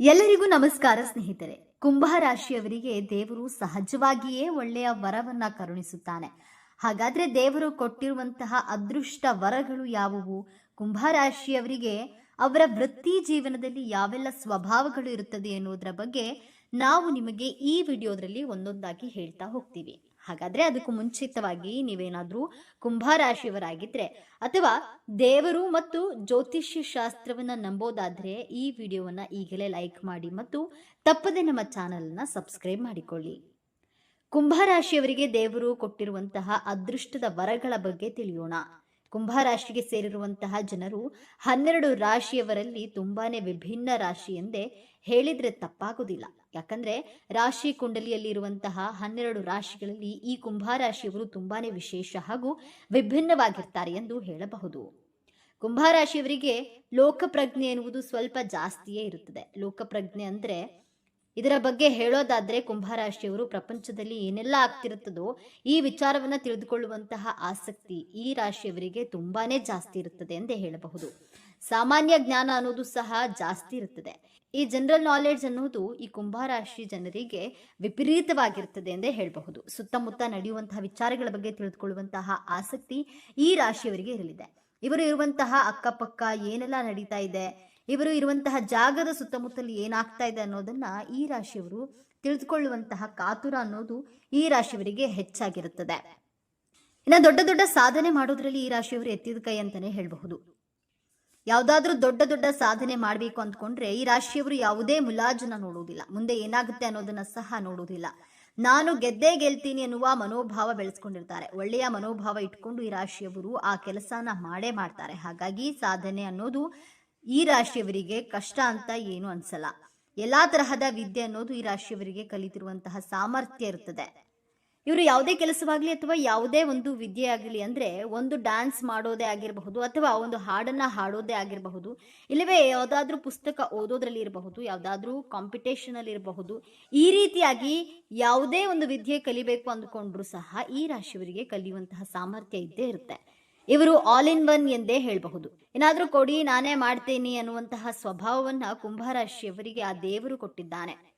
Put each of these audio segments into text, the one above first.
ಎಲ್ಲರಿಗೂ ನಮಸ್ಕಾರ ಸ್ನೇಹಿತರೆ. ಕುಂಭ ರಾಶಿಯವರಿಗೆ ದೇವರು ಸಹಜವಾಗಿಯೇ ಒಳ್ಳೆಯ ವರವನ್ನ ಕರುಣಿಸುತ್ತಾನೆ. ಹಾಗಾದ್ರೆ ದೇವರು ಕೊಟ್ಟಿರುವಂತಹ ಅದೃಷ್ಟ ವರಗಳು ಯಾವುವು? ಕುಂಭ ರಾಶಿಯವರಿಗೆ ಅವರ ವೃತ್ತಿ ಜೀವನದಲ್ಲಿ ಯಾವೆಲ್ಲ ಸ್ವಭಾವಗಳು ಇರುತ್ತದೆ ಎನ್ನುವುದರ ಬಗ್ಗೆ ನಾವು ನಿಮಗೆ ಈ ವಿಡಿಯೋದಲ್ಲಿ ಒಂದೊಂದಾಗಿ ಹೇಳ್ತಾ ಹೋಗ್ತೀವಿ. ಹಾಗಾದ್ರೆ ಅದಕ್ಕೂ ಮುಂಚಿತವಾಗಿ ನೀವೇನಾದರೂ ಕುಂಭ ರಾಶಿಯವರಾಗಿದ್ರೆ ಅಥವಾ ದೇವರು ಮತ್ತು ಜ್ಯೋತಿಷ್ಯ ಶಾಸ್ತ್ರವನ್ನ ನಂಬೋದಾದ್ರೆ ಈ ವಿಡಿಯೋವನ್ನ ಈಗಲೇ ಲೈಕ್ ಮಾಡಿ ಮತ್ತು ತಪ್ಪದೆ ನಮ್ಮ ಚಾನಲನ್ನು ಸಬ್ಸ್ಕ್ರೈಬ್ ಮಾಡಿಕೊಳ್ಳಿ. ಕುಂಭರಾಶಿಯವರಿಗೆ ದೇವರು ಕೊಟ್ಟಿರುವಂತಹ ಅದೃಷ್ಟದ ವರಗಳ ಬಗ್ಗೆ ತಿಳಿಯೋಣ. ಕುಂಭರಾಶಿಗೆ ಸೇರಿರುವಂತಹ ಜನರು ಹನ್ನೆರಡು ರಾಶಿಯವರಲ್ಲಿ ತುಂಬಾನೇ ವಿಭಿನ್ನ ರಾಶಿ ಎಂದೇ ಹೇಳಿದ್ರೆ ತಪ್ಪಾಗುವುದಿಲ್ಲ ಯಾಕಂದ್ರೆ ರಾಶಿ ಕುಂಡಲಿಯಲ್ಲಿ ಇರುವಂತಹ ಹನ್ನೆರಡು ರಾಶಿಗಳಲ್ಲಿ ಈ ಕುಂಭರಾಶಿಯವರು ತುಂಬಾನೇ ವಿಶೇಷ ಹಾಗೂ ವಿಭಿನ್ನವಾಗಿರ್ತಾರೆ ಎಂದು ಹೇಳಬಹುದು. ಕುಂಭರಾಶಿಯವರಿಗೆ ಲೋಕಪ್ರಜ್ಞೆ ಎನ್ನುವುದು ಸ್ವಲ್ಪ ಜಾಸ್ತಿಯೇ ಇರುತ್ತದೆ. ಲೋಕಪ್ರಜ್ಞೆ ಅಂದ್ರೆ ಇದರ ಬಗ್ಗೆ ಹೇಳೋದಾದ್ರೆ ಕುಂಭರಾಶಿಯವರು ಪ್ರಪಂಚದಲ್ಲಿ ಏನೆಲ್ಲ ಆಗ್ತಿರುತ್ತದೋ ಈ ವಿಚಾರವನ್ನ ತಿಳಿದುಕೊಳ್ಳುವಂತಹ ಆಸಕ್ತಿ ಈ ರಾಶಿಯವರಿಗೆ ತುಂಬಾನೇ ಜಾಸ್ತಿ ಇರುತ್ತದೆ ಎಂದೇ ಹೇಳಬಹುದು. ಸಾಮಾನ್ಯ ಜ್ಞಾನ ಅನ್ನೋದು ಸಹ ಜಾಸ್ತಿ ಇರುತ್ತದೆ. ಈ ಜನರಲ್ ನಾಲೆಡ್ಜ್ ಅನ್ನೋದು ಈ ಕುಂಭರಾಶಿ ಜನರಿಗೆ ವಿಪರೀತವಾಗಿರುತ್ತದೆ ಎಂದೇ ಹೇಳಬಹುದು. ಸುತ್ತಮುತ್ತ ನಡೆಯುವಂತಹ ವಿಚಾರಗಳ ಬಗ್ಗೆ ತಿಳಿದುಕೊಳ್ಳುವಂತಹ ಆಸಕ್ತಿ ಈ ರಾಶಿಯವರಿಗೆ ಇರಲಿದೆ. ಇವರು ಇರುವಂತಹ ಅಕ್ಕಪಕ್ಕ ಏನೆಲ್ಲ ನಡೀತಾ ಇದೆ? ಇವರು ಇರುವಂತಹ ಜಾಗದ ಸುತ್ತಮುತ್ತಲು ಏನಾಗ್ತಾ ಇದೆ ಅನ್ನೋದನ್ನ ಈ ರಾಶಿಯವರು ತಿಳಿದುಕೊಳ್ಳುವಂತಹ ಕಾತುರ ಅನ್ನೋದು ಈ ರಾಶಿಯವರಿಗೆ ಹೆಚ್ಚಾಗಿರುತ್ತದೆ. ಇನ್ನು ದೊಡ್ಡ ದೊಡ್ಡ ಸಾಧನೆ ಮಾಡೋದ್ರಲ್ಲಿ ಈ ರಾಶಿಯವರು ಎತ್ತಿದ ಕೈ ಅಂತಾನೆ ಹೇಳಬಹುದು. ಯಾವುದಾದ್ರೂ ದೊಡ್ಡ ದೊಡ್ಡ ಸಾಧನೆ ಮಾಡಬೇಕು ಅಂದ್ಕೊಂಡ್ರೆ ಈ ರಾಶಿಯವರು ಯಾವುದೇ ಮುಲಾಜನ ನೋಡುವುದಿಲ್ಲ ಮುಂದೆ ಏನಾಗುತ್ತೆ ಅನ್ನೋದನ್ನ ಸಹ ನೋಡುವುದಿಲ್ಲ ನಾನು ಗೆದ್ದೇ ಗೆಲ್ತೀನಿ ಎನ್ನುವ ಮನೋಭಾವ ಬೆಳೆಸ್ಕೊಂಡಿರ್ತಾರೆ. ಒಳ್ಳೆಯ ಮನೋಭಾವ ಇಟ್ಕೊಂಡು ಈ ರಾಶಿಯವರು ಆ ಕೆಲಸನ ಮಾಡೇ ಮಾಡ್ತಾರೆ. ಹಾಗಾಗಿ ಸಾಧನೆ ಅನ್ನೋದು ಈ ರಾಶಿಯವರಿಗೆ ಕಷ್ಟ ಅಂತ ಏನು ಅನ್ಸಲ್ಲ. ಎಲ್ಲಾ ತರಹದ ವಿದ್ಯೆ ಅನ್ನೋದು ಈ ರಾಶಿಯವರಿಗೆ ಕಲಿತಿರುವಂತಹ ಸಾಮರ್ಥ್ಯ ಇರ್ತದೆ. ಇವರು ಯಾವುದೇ ಕೆಲಸವಾಗಲಿ ಅಥವಾ ಯಾವುದೇ ಒಂದು ವಿದ್ಯೆ ಆಗಲಿ ಅಂದ್ರೆ ಒಂದು ಡ್ಯಾನ್ಸ್ ಮಾಡೋದೇ ಆಗಿರಬಹುದು ಅಥವಾ ಒಂದು ಹಾಡನ್ನ ಹಾಡೋದೇ ಆಗಿರಬಹುದು, ಇಲ್ಲವೇ ಯಾವುದಾದ್ರೂ ಪುಸ್ತಕ ಓದೋದ್ರಲ್ಲಿ ಇರಬಹುದು, ಯಾವುದಾದ್ರೂ ಕಾಂಪಿಟೇಷನ್ ಅಲ್ಲಿ ಇರಬಹುದು, ಈ ರೀತಿಯಾಗಿ ಯಾವುದೇ ಒಂದು ವಿದ್ಯೆ ಕಲಿಬೇಕು ಅಂದ್ಕೊಂಡ್ರು ಸಹ ಈ ರಾಶಿಯವರಿಗೆ ಕಲಿಯುವಂತಹ ಸಾಮರ್ಥ್ಯ ಇದ್ದೇ ಇರುತ್ತೆ. ಇವರು ಆಲ್ ಇನ್ ಒನ್ ಎಂದೇ ಹೇಳಬಹುದು. ಏನಾದರೂ ಕೊಡಿ, ನಾನೇ ಮಾಡ್ತೇನೆ ಅನ್ನುವಂತಹ ಸ್ವಭಾವವನ್ನ ಕುಂಭರಾಶಿಯವರಿಗೆ ಆ ದೇವರು ಕೊಟ್ಟಿದ್ದಾನೆ.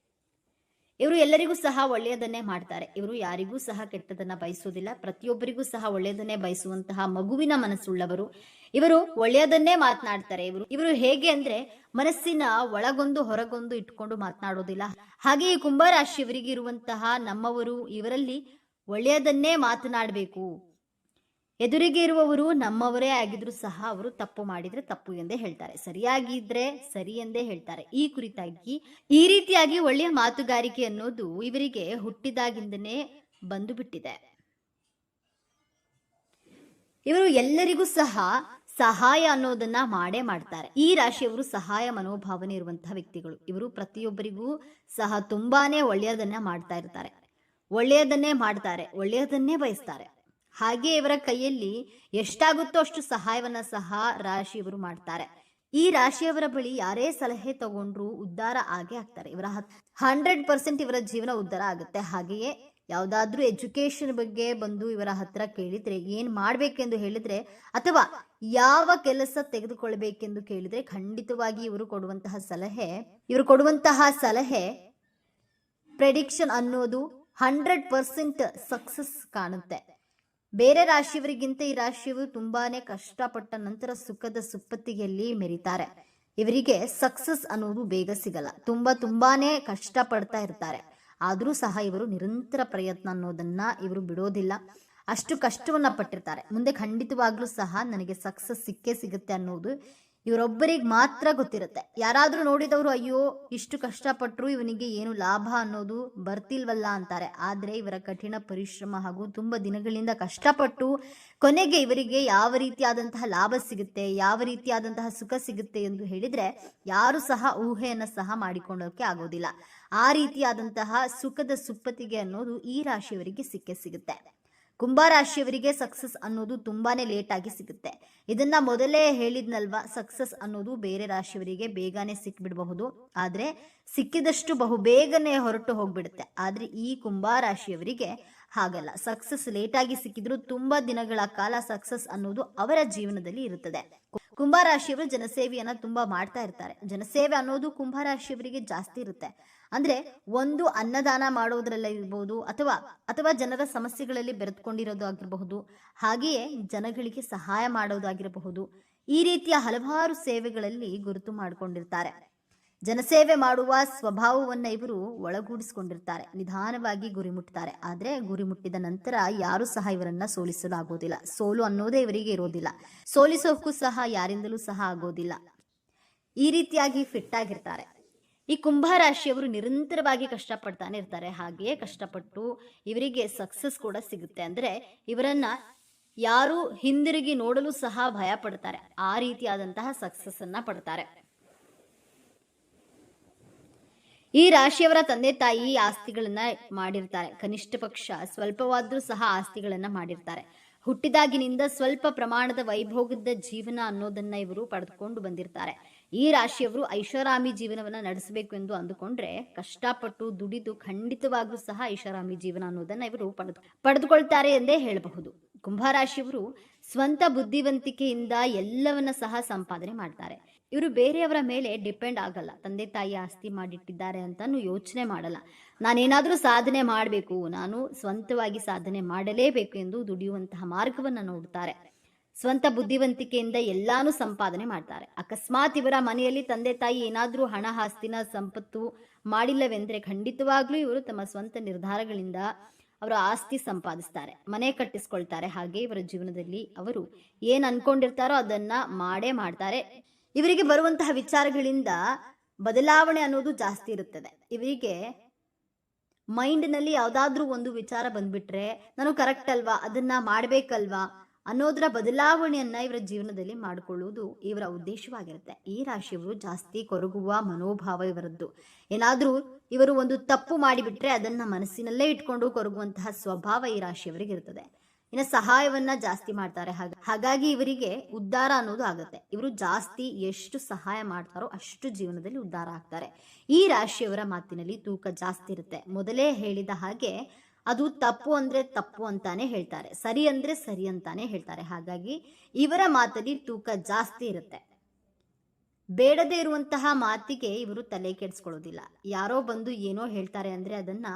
ಇವರು ಎಲ್ಲರಿಗೂ ಸಹ ಒಳ್ಳೆಯದನ್ನೇ ಮಾಡ್ತಾರೆ. ಇವರು ಯಾರಿಗೂ ಸಹ ಕೆಟ್ಟದನ್ನ ಬಯಸುವುದಿಲ್ಲ. ಪ್ರತಿಯೊಬ್ಬರಿಗೂ ಸಹ ಒಳ್ಳೆಯದನ್ನೇ ಬಯಸುವಂತಹ ಮಗುವಿನ ಮನಸ್ಸುಳ್ಳವರು. ಇವರು ಒಳ್ಳೆಯದನ್ನೇ ಮಾತನಾಡ್ತಾರೆ. ಇವರು ಇವರು ಹೇಗೆ ಅಂದ್ರೆ ಮನಸ್ಸಿನ ಒಳಗೊಂದು ಹೊರಗೊಂದು ಇಟ್ಕೊಂಡು ಮಾತನಾಡೋದಿಲ್ಲ. ಹಾಗೆ ಈ ಕುಂಭರಾಶಿಯವರಿಗೆ ಇರುವಂತಹ ನಮ್ಮವರು ಇವರಲ್ಲಿ ಒಳ್ಳೆಯದನ್ನೇ ಮಾತನಾಡಬೇಕು. ಎದುರಿಗೆ ಇರುವವರು ನಮ್ಮವರೇ ಆಗಿದ್ರು ಸಹ ಅವರು ತಪ್ಪು ಮಾಡಿದ್ರೆ ತಪ್ಪು ಎಂದೇ ಹೇಳ್ತಾರೆ. ಸರಿಯಾಗಿದ್ರೆ ಸರಿ ಎಂದೇ ಹೇಳ್ತಾರೆ. ಈ ಕುರಿತಾಗಿ, ಈ ರೀತಿಯಾಗಿ ಒಳ್ಳೆಯ ಮಾತುಗಾರಿಕೆ ಅನ್ನೋದು ಇವರಿಗೆ ಹುಟ್ಟಿದಾಗಿಂದನೇ ಬಂದು ಬಿಟ್ಟಿದೆ ಇವರು ಎಲ್ಲರಿಗೂ ಸಹ ಸಹಾಯ ಅನ್ನೋದನ್ನ ಮಾಡೇ ಮಾಡ್ತಾರೆ. ಈ ರಾಶಿಯವರು ಸಹಾಯ ಮನೋಭಾವನೆ ಇರುವಂತಹ ವ್ಯಕ್ತಿಗಳು. ಇವರು ಪ್ರತಿಯೊಬ್ಬರಿಗೂ ಸಹ ತುಂಬಾನೇ ಒಳ್ಳೆಯದನ್ನ ಮಾಡ್ತಾ ಇರ್ತಾರೆ. ಒಳ್ಳೆಯದನ್ನೇ ಮಾಡ್ತಾರೆ. ಒಳ್ಳೆಯದನ್ನೇ ಬಯಸ್ತಾರೆ. ಹಾಗೆ ಇವರ ಕೈಯಲ್ಲಿ ಎಷ್ಟಾಗುತ್ತೋ ಅಷ್ಟು ಸಹಾಯವನ್ನ ಸಹ ರಾಶಿಯವರು ಮಾಡ್ತಾರೆ. ಈ ರಾಶಿಯವರ ಬಳಿ ಯಾರೇ ಸಲಹೆ ತಗೊಂಡ್ರು ಉದ್ಧಾರ ಆಗೇ ಆಗ್ತಾರೆ. ಇವರ ಹಂಡ್ರೆಡ್ ಪರ್ಸೆಂಟ್ ಇವರ ಜೀವನ ಉದ್ಧಾರ ಆಗುತ್ತೆ. ಹಾಗೆಯೇ ಯಾವುದಾದ್ರೂ ಎಜುಕೇಶನ್ ಬಗ್ಗೆ ಬಂದು ಇವರ ಹತ್ರ ಕೇಳಿದ್ರೆ, ಏನ್ ಮಾಡ್ಬೇಕೆಂದು ಹೇಳಿದ್ರೆ ಅಥವಾ ಯಾವ ಕೆಲಸ ತೆಗೆದುಕೊಳ್ಬೇಕೆಂದು ಕೇಳಿದ್ರೆ ಖಂಡಿತವಾಗಿ ಇವರು ಕೊಡುವಂತಹ ಸಲಹೆ, ಇವರು ಕೊಡುವಂತಹ ಸಲಹೆ ಪ್ರೆಡಿಕ್ಷನ್ ಅನ್ನೋದು ಹಂಡ್ರೆಡ್ ಪರ್ಸೆಂಟ್ ಸಕ್ಸಸ್ ಕಾಣುತ್ತೆ. ಬೇರೆ ರಾಶಿಯವರಿಗಿಂತ ಈ ರಾಶಿಯವರು ತುಂಬಾನೇ ಕಷ್ಟಪಟ್ಟ ನಂತರ ಸುಖದ ಸುಪ್ಪತ್ತಿಗೆಯಲ್ಲಿ ಮೆರಿತಾರೆ. ಇವರಿಗೆ ಸಕ್ಸಸ್ ಅನ್ನೋದು ಬೇಗ ಸಿಗಲ್ಲ. ತುಂಬಾ ತುಂಬಾನೇ ಕಷ್ಟ ಪಡ್ತಾ ಇರ್ತಾರೆ. ಆದರೂ ಸಹ ಇವರು ನಿರಂತರ ಪ್ರಯತ್ನ ಅನ್ನೋದನ್ನ ಇವರು ಬಿಡೋದಿಲ್ಲ. ಅಷ್ಟು ಕಷ್ಟವನ್ನ ಪಟ್ಟಿರ್ತಾರೆ. ಮುಂದೆ ಖಂಡಿತವಾಗ್ಲೂ ಸಹ ನನಗೆ ಸಕ್ಸಸ್ ಸಿಕ್ಕೇ ಸಿಗುತ್ತೆ ಅನ್ನೋದು ಇವರೊಬ್ಬರಿಗೆ ಮಾತ್ರ ಗೊತ್ತಿರುತ್ತೆ. ಯಾರಾದರೂ ನೋಡಿದವರು, ಅಯ್ಯೋ, ಇಷ್ಟು ಕಷ್ಟಪಟ್ಟರು ಇವನಿಗೆ ಏನು ಲಾಭ ಅನ್ನೋದು ಬರ್ತಿಲ್ವಲ್ಲ ಅಂತಾರೆ. ಆದರೆ ಇವರ ಕಠಿಣ ಪರಿಶ್ರಮ ಹಾಗೂ ತುಂಬ ದಿನಗಳಿಂದ ಕಷ್ಟಪಟ್ಟು ಕೊನೆಗೆ ಇವರಿಗೆ ಯಾವ ರೀತಿಯಾದಂತಹ ಲಾಭ ಸಿಗುತ್ತೆ, ಯಾವ ರೀತಿಯಾದಂತಹ ಸುಖ ಸಿಗುತ್ತೆ ಎಂದು ಹೇಳಿದರೆ, ಯಾರು ಸಹ ಊಹೆಯನ್ನು ಸಹ ಮಾಡಿಕೊಳ್ಳೋಕೆ ಆಗೋದಿಲ್ಲ. ಆ ರೀತಿಯಾದಂತಹ ಸುಖದ ಸುಪ್ಪತ್ತಿಗೆ ಅನ್ನೋದು ಈ ರಾಶಿಯವರಿಗೆ ಸಿಕ್ಕೇ ಸಿಗುತ್ತೆ. ಕುಂಭರಾಶಿಯವರಿಗೆ ಸಕ್ಸಸ್ ಅನ್ನೋದು ತುಂಬಾನೇ ಲೇಟ್ ಆಗಿ ಸಿಗುತ್ತೆ. ಇದನ್ನ ಮೊದಲೇ ಹೇಳಿದ್ನಲ್ವಾ, ಸಕ್ಸಸ್ ಅನ್ನೋದು ಬೇರೆ ರಾಶಿಯವರಿಗೆ ಬೇಗನೆ ಸಿಕ್ಬಿಡಬಹುದು. ಆದ್ರೆ ಸಿಕ್ಕಿದಷ್ಟು ಬಹು ಬೇಗನೆ ಹೊರಟು ಹೋಗ್ಬಿಡುತ್ತೆ. ಆದ್ರೆ ಈ ಕುಂಭರಾಶಿಯವರಿಗೆ ಹಾಗಲ್ಲ. ಸಕ್ಸಸ್ ಲೇಟಾಗಿ ಸಿಕ್ಕಿದ್ರು ತುಂಬಾ ದಿನಗಳ ಕಾಲ ಸಕ್ಸಸ್ ಅನ್ನೋದು ಅವರ ಜೀವನದಲ್ಲಿ ಇರುತ್ತದೆ. ಕುಂಭರಾಶಿಯವರು ಜನಸೇವೆಯನ್ನ ತುಂಬಾ ಮಾಡ್ತಾ ಇರ್ತಾರೆ. ಜನಸೇವೆ ಅನ್ನೋದು ಕುಂಭರಾಶಿಯವರಿಗೆ ಜಾಸ್ತಿ ಇರುತ್ತೆ. ಅಂದ್ರೆ ಒಂದು ಅನ್ನದಾನ ಮಾಡೋದ್ರಲ್ಲ ಇರ್ಬೋದು, ಅಥವಾ ಅಥವಾ ಜನರ ಸಮಸ್ಯೆಗಳಲ್ಲಿ ಬೆರೆತ್ಕೊಂಡಿರೋದು ಆಗಿರಬಹುದು, ಹಾಗೆಯೇ ಜನಗಳಿಗೆ ಸಹಾಯ ಮಾಡೋದಾಗಿರಬಹುದು. ಈ ರೀತಿಯ ಹಲವಾರು ಸೇವೆಗಳಲ್ಲಿ ಗುರುತು ಮಾಡಿಕೊಂಡಿರ್ತಾರೆ. ಜನಸೇವೆ ಮಾಡುವ ಸ್ವಭಾವವನ್ನ ಇವರು ಒಳಗೂಡಿಸಿಕೊಂಡಿರ್ತಾರೆ. ನಿಧಾನವಾಗಿ ಗುರಿ ಮುಟ್ತಾರೆ. ಆದ್ರೆ ಗುರಿ ಮುಟ್ಟಿದ ನಂತರ ಯಾರು ಸಹ ಇವರನ್ನ ಸೋಲಿಸಲು ಆಗೋದಿಲ್ಲ ಸೋಲು ಅನ್ನೋದೇ ಇವರಿಗೆ ಇರೋದಿಲ್ಲ. ಸೋಲಿಸೋಕ್ಕೂ ಸಹ, ಯಾರಿಂದಲೂ ಸಹ ಆಗೋದಿಲ್ಲ. ಈ ರೀತಿಯಾಗಿ ಫಿಟ್ ಆಗಿರ್ತಾರೆ. ಈ ಕುಂಭರಾಶಿಯವರು ನಿರಂತರವಾಗಿ ಕಷ್ಟಪಡ್ತಾನೆ ಇರ್ತಾರೆ. ಹಾಗೆಯೇ ಕಷ್ಟಪಟ್ಟು ಇವರಿಗೆ ಸಕ್ಸಸ್ ಕೂಡ ಸಿಗುತ್ತೆ. ಅಂದ್ರೆ ಇವರನ್ನ ಯಾರು ಹಿಂದಿರುಗಿ ನೋಡಲು ಸಹ ಭಯ ಪಡ್ತಾರೆ ಆ ರೀತಿಯಾದಂತಹ ಸಕ್ಸಸ್ ಅನ್ನ ಪಡ್ತಾರೆ. ಈ ರಾಶಿಯವರ ತಂದೆ ತಾಯಿ ಆಸ್ತಿಗಳನ್ನ ಮಾಡಿರ್ತಾರೆ. ಕನಿಷ್ಠ ಪಕ್ಷ ಸ್ವಲ್ಪವಾದ್ರೂ ಸಹ ಆಸ್ತಿಗಳನ್ನ ಮಾಡಿರ್ತಾರೆ. ಹುಟ್ಟಿದಾಗಿನಿಂದ ಸ್ವಲ್ಪ ಪ್ರಮಾಣದ ವೈಭೋಗದ ಜೀವನ ಅನ್ನೋದನ್ನ ಇವರು ಪಡೆದುಕೊಂಡು ಬಂದಿರ್ತಾರೆ. ಈ ರಾಶಿಯವರು ಐಷಾರಾಮಿ ಜೀವನವನ್ನ ನಡೆಸಬೇಕು ಎಂದು ಅಂದುಕೊಂಡ್ರೆ ಕಷ್ಟಪಟ್ಟು ದುಡಿದು ಖಂಡಿತವಾಗ್ಲೂ ಸಹ ಐಷಾರಾಮಿ ಜೀವನ ಅನ್ನೋದನ್ನ ಇವರು ಪಡೆದು, ಪಡೆದುಕೊಳ್ತಾರೆ ಎಂದೇ ಹೇಳಬಹುದು. ಕುಂಭರಾಶಿಯವರು ಸ್ವಂತ ಬುದ್ಧಿವಂತಿಕೆಯಿಂದ ಎಲ್ಲವನ್ನ ಸಹ ಸಂಪಾದನೆ ಮಾಡ್ತಾರೆ. ಇವರು ಬೇರೆಯವರ ಮೇಲೆ ಡಿಪೆಂಡ್ ಆಗಲ್ಲ. ತಂದೆ ತಾಯಿ ಆಸ್ತಿ ಮಾಡಿಟ್ಟಿದ್ದಾರೆ ಅಂತಾನು ಯೋಚನೆ ಮಾಡಲ್ಲ. ನಾನೇನಾದರೂ ಸಾಧನೆ ಮಾಡಬೇಕು, ನಾನು ಸ್ವಂತವಾಗಿ ಸಾಧನೆ ಮಾಡಲೇಬೇಕು ಎಂದು ದುಡಿಯುವಂತಹ ಮಾರ್ಗವನ್ನು ನೋಡ್ತಾರೆ. ಸ್ವಂತ ಬುದ್ಧಿವಂತಿಕೆಯಿಂದ ಎಲ್ಲಾನು ಸಂಪಾದನೆ ಮಾಡ್ತಾರೆ. ಅಕಸ್ಮಾತ್ ಇವರ ಮನೆಯಲ್ಲಿ ತಂದೆ ತಾಯಿ ಏನಾದರೂ ಹಣ, ಆಸ್ತಿನ ಸಂಪತ್ತು ಮಾಡಿಲ್ಲವೆಂದರೆ ಖಂಡಿತವಾಗ್ಲೂ ಇವರು ತಮ್ಮ ಸ್ವಂತ ನಿರ್ಧಾರಗಳಿಂದ ಅವರ ಆಸ್ತಿ ಸಂಪಾದಿಸ್ತಾರೆ, ಮನೆ ಕಟ್ಟಿಸ್ಕೊಳ್ತಾರೆ. ಹಾಗೆ ಇವರ ಜೀವನದಲ್ಲಿ ಅವರು ಏನ್ ಅನ್ಕೊಂಡಿರ್ತಾರೋ ಅದನ್ನ ಮಾಡೇ ಮಾಡ್ತಾರೆ. ಇವರಿಗೆ ಬರುವಂತಹ ವಿಚಾರಗಳಿಂದ ಬದಲಾವಣೆ ಅನ್ನೋದು ಜಾಸ್ತಿ ಇರುತ್ತದೆ. ಇವರಿಗೆ ಮೈಂಡ್ನಲ್ಲಿ ಯಾವುದಾದ್ರೂ ಒಂದು ವಿಚಾರ ಬಂದ್ಬಿಟ್ರೆ, ನಾನು ಕರೆಕ್ಟ್ ಅಲ್ವಾ, ಅದನ್ನ ಮಾಡಬೇಕಲ್ವಾ ಅನ್ನೋದರ ಬದಲಾವಣೆಯನ್ನ ಇವರ ಜೀವನದಲ್ಲಿ ಮಾಡಿಕೊಳ್ಳುವುದು ಇವರ ಉದ್ದೇಶವಾಗಿರುತ್ತೆ. ಈ ರಾಶಿಯವರು ಜಾಸ್ತಿ ಕೊರಗುವ ಮನೋಭಾವ ಇವರದ್ದು. ಏನಾದರೂ ಇವರು ಒಂದು ತಪ್ಪು ಮಾಡಿಬಿಟ್ರೆ ಅದನ್ನ ಮನಸ್ಸಿನಲ್ಲೇ ಇಟ್ಕೊಂಡು ಕೊರಗುವಂತಹ ಸ್ವಭಾವ ಈ ರಾಶಿಯವರಿಗೆ ಇರ್ತದೆ. ಇನ್ನು ಸಹಾಯವನ್ನ ಜಾಸ್ತಿ ಮಾಡ್ತಾರೆ. ಹಾಗ- ಹಾಗಾಗಿ ಇವರಿಗೆ ಉದ್ಧಾರ ಅನ್ನೋದು ಆಗುತ್ತೆ. ಇವರು ಜಾಸ್ತಿ ಎಷ್ಟು ಸಹಾಯ ಮಾಡ್ತಾರೋ ಅಷ್ಟು ಜೀವನದಲ್ಲಿ ಉದ್ಧಾರ ಆಗ್ತಾರೆ. ಈ ರಾಶಿಯವರ ಮಾತಿನಲ್ಲಿ ತೂಕ ಜಾಸ್ತಿ ಇರುತ್ತೆ. ಮೊದಲೇ ಹೇಳಿದ ಹಾಗೆ ಅದು ತಪ್ಪು ಅಂದ್ರೆ ತಪ್ಪು ಅಂತಾನೆ ಹೇಳ್ತಾರೆ. ಸರಿ ಅಂದ್ರೆ ಸರಿ ಅಂತಾನೆ ಹೇಳ್ತಾರೆ. ಹಾಗಾಗಿ ಇವರ ಮಾತಲ್ಲಿ ತೂಕ ಜಾಸ್ತಿ ಇರುತ್ತೆ. ಬೇಡದೇ ಇರುವಂತಹ ಮಾತಿಗೆ ಇವರು ತಲೆ ಕೆಡಿಸ್ಕೊಳ್ಳೋದಿಲ್ಲ. ಯಾರೋ ಬಂದು ಏನೋ ಹೇಳ್ತಾರೆ ಅಂದ್ರೆ ಅದನ್ನ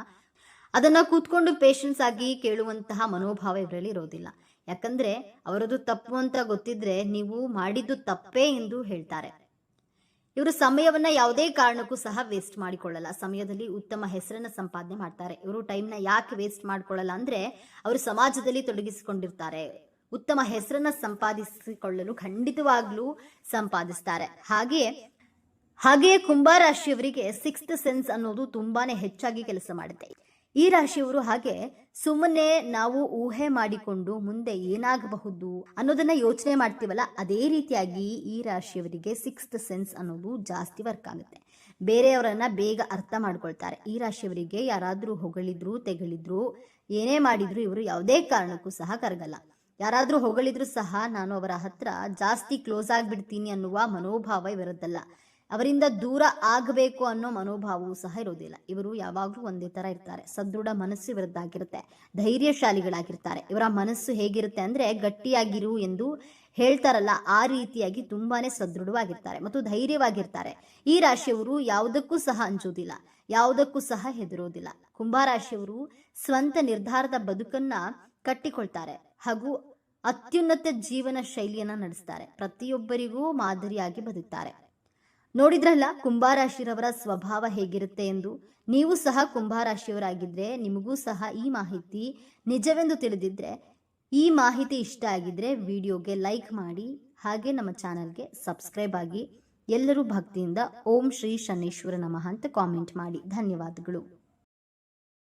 ಅದನ್ನ ಕೂತ್ಕೊಂಡು ಪೇಷನ್ಸ್ ಆಗಿ ಕೇಳುವಂತಹ ಮನೋಭಾವ ಇವರಲ್ಲಿ ಇರೋದಿಲ್ಲ. ಯಾಕಂದ್ರೆ ಅವರದು ತಪ್ಪು ಅಂತ ಗೊತ್ತಿದ್ರೆ ನೀವು ಮಾಡಿದ್ದು ತಪ್ಪೇ ಎಂದು ಹೇಳ್ತಾರೆ. ಇವರು ಸಮಯವನ್ನ ಯಾವುದೇ ಕಾರಣಕ್ಕೂ ಸಹ ವೇಸ್ಟ್ ಮಾಡಿಕೊಳ್ಳಲ್ಲ. ಸಮಯದಲ್ಲಿ ಉತ್ತಮ ಹೆಸರನ್ನ ಸಂಪಾದನೆ ಮಾಡ್ತಾರೆ. ಇವರು ಟೈಮ್ನ ಯಾಕೆ ವೇಸ್ಟ್ ಮಾಡ್ಕೊಳ್ಳಲ್ಲ ಅಂದ್ರೆ ಅವರು ಸಮಾಜದಲ್ಲಿ ತೊಡಗಿಸಿಕೊಂಡಿರ್ತಾರೆ. ಉತ್ತಮ ಹೆಸರನ್ನ ಸಂಪಾದಿಸಿಕೊಳ್ಳಲು ಖಂಡಿತವಾಗ್ಲೂ ಸಂಪಾದಿಸ್ತಾರೆ. ಹಾಗೆಯೇ ಹಾಗೆಯೇ ಕುಂಭರಾಶಿಯವರಿಗೆ ಸಿಕ್ಸ್ತ್ ಸೆನ್ಸ್ ಅನ್ನೋದು ತುಂಬಾನೇ ಹೆಚ್ಚಾಗಿ ಕೆಲಸ ಮಾಡುತ್ತೆ. ಈ ರಾಶಿಯವರು ಹಾಗೆ ಸುಮ್ಮನೆ ನಾವು ಊಹೆ ಮಾಡಿಕೊಂಡು ಮುಂದೆ ಏನಾಗಬಹುದು ಅನ್ನೋದನ್ನ ಯೋಚನೆ ಮಾಡ್ತೀವಲ್ಲ, ಅದೇ ರೀತಿಯಾಗಿ ಈ ರಾಶಿಯವರಿಗೆ ಸಿಕ್ಸ್ತ್ ಸೆನ್ಸ್ ಅನ್ನೋದು ಜಾಸ್ತಿ ವರ್ಕ್ ಆಗುತ್ತೆ. ಬೇರೆಯವರನ್ನ ಬೇಗ ಅರ್ಥ ಮಾಡ್ಕೊಳ್ತಾರೆ. ಈ ರಾಶಿಯವರಿಗೆ ಯಾರಾದರೂ ಹೊಗಳಿದ್ರು, ತೆಗಳಿದ್ರು, ಏನೇ ಮಾಡಿದ್ರು ಇವರು ಯಾವುದೇ ಕಾರಣಕ್ಕೂ ಸಹ ಕರಗಲ್ಲ. ಯಾರಾದರೂ ಹೊಗಳಿದ್ರು ಸಹ ನಾನು ಅವರ ಹತ್ರ ಜಾಸ್ತಿ ಕ್ಲೋಸ್ ಆಗಿಬಿಡ್ತೀನಿ ಅನ್ನುವ ಮನೋಭಾವ ಇವರದ್ದಲ್ಲ. ಅವರಿಂದ ದೂರ ಆಗಬೇಕು ಅನ್ನೋ ಮನೋಭಾವವೂ ಸಹ ಇರೋದಿಲ್ಲ ಇವರು ಯಾವಾಗಲೂ ಒಂದೇ ಥರ ಇರ್ತಾರೆ. ಸದೃಢ ಮನಸ್ಸು ಇವರದ್ದಾಗಿರುತ್ತೆ. ಧೈರ್ಯಶಾಲಿಗಳಾಗಿರ್ತಾರೆ. ಇವರ ಮನಸ್ಸು ಹೇಗಿರುತ್ತೆ ಅಂದರೆ ಗಟ್ಟಿಯಾಗಿರು ಎಂದು ಹೇಳ್ತಾರಲ್ಲ, ಆ ರೀತಿಯಾಗಿ ತುಂಬಾನೇ ಸದೃಢವಾಗಿರ್ತಾರೆ ಮತ್ತು ಧೈರ್ಯವಾಗಿರ್ತಾರೆ. ಈ ರಾಶಿಯವರು ಯಾವುದಕ್ಕೂ ಸಹ ಅಂಜೋದಿಲ್ಲ ಯಾವುದಕ್ಕೂ ಸಹ ಹೆದರೋದಿಲ್ಲ ಕುಂಭರಾಶಿಯವರು ಸ್ವಂತ ನಿರ್ಧಾರದ ಬದುಕನ್ನ ಕಟ್ಟಿಕೊಳ್ತಾರೆ ಹಾಗೂ ಅತ್ಯುನ್ನತ ಜೀವನ ಶೈಲಿಯನ್ನು ನಡೆಸ್ತಾರೆ. ಪ್ರತಿಯೊಬ್ಬರಿಗೂ ಮಾದರಿಯಾಗಿ ಬದುಕ್ತಾರೆ. ನೋಡಿದ್ರಲ್ಲ ಕುಂಭಾರಾಶಿರವರ ಸ್ವಭಾವ ಹೇಗಿರುತ್ತೆ ಎಂದು? ನೀವು ಸಹ ಕುಂಭಾರಾಶಿಯವರಾಗಿದ್ದರೆ ನಿಮಗೂ ಸಹ ಈ ಮಾಹಿತಿ ನಿಜವೆಂದು ತಿಳಿದಿದ್ರೆ ಈ ಮಾಹಿತಿ ಇಷ್ಟ ಆಗಿದ್ರೆ ವಿಡಿಯೋಗೆ ಲೈಕ್ ಮಾಡಿ, ಹಾಗೆ ನಮ್ಮ ಚಾನಲ್ಗೆ ಸಬ್ಸ್ಕ್ರೈಬ್ ಆಗಿ ಎಲ್ಲರೂ ಭಕ್ತಿಯಿಂದ ಓಂ ಶ್ರೀ ಶನೇಶ್ವರ ನಮಃ ಅಂತ ಕಾಮೆಂಟ್ ಮಾಡಿ. ಧನ್ಯವಾದಗಳು.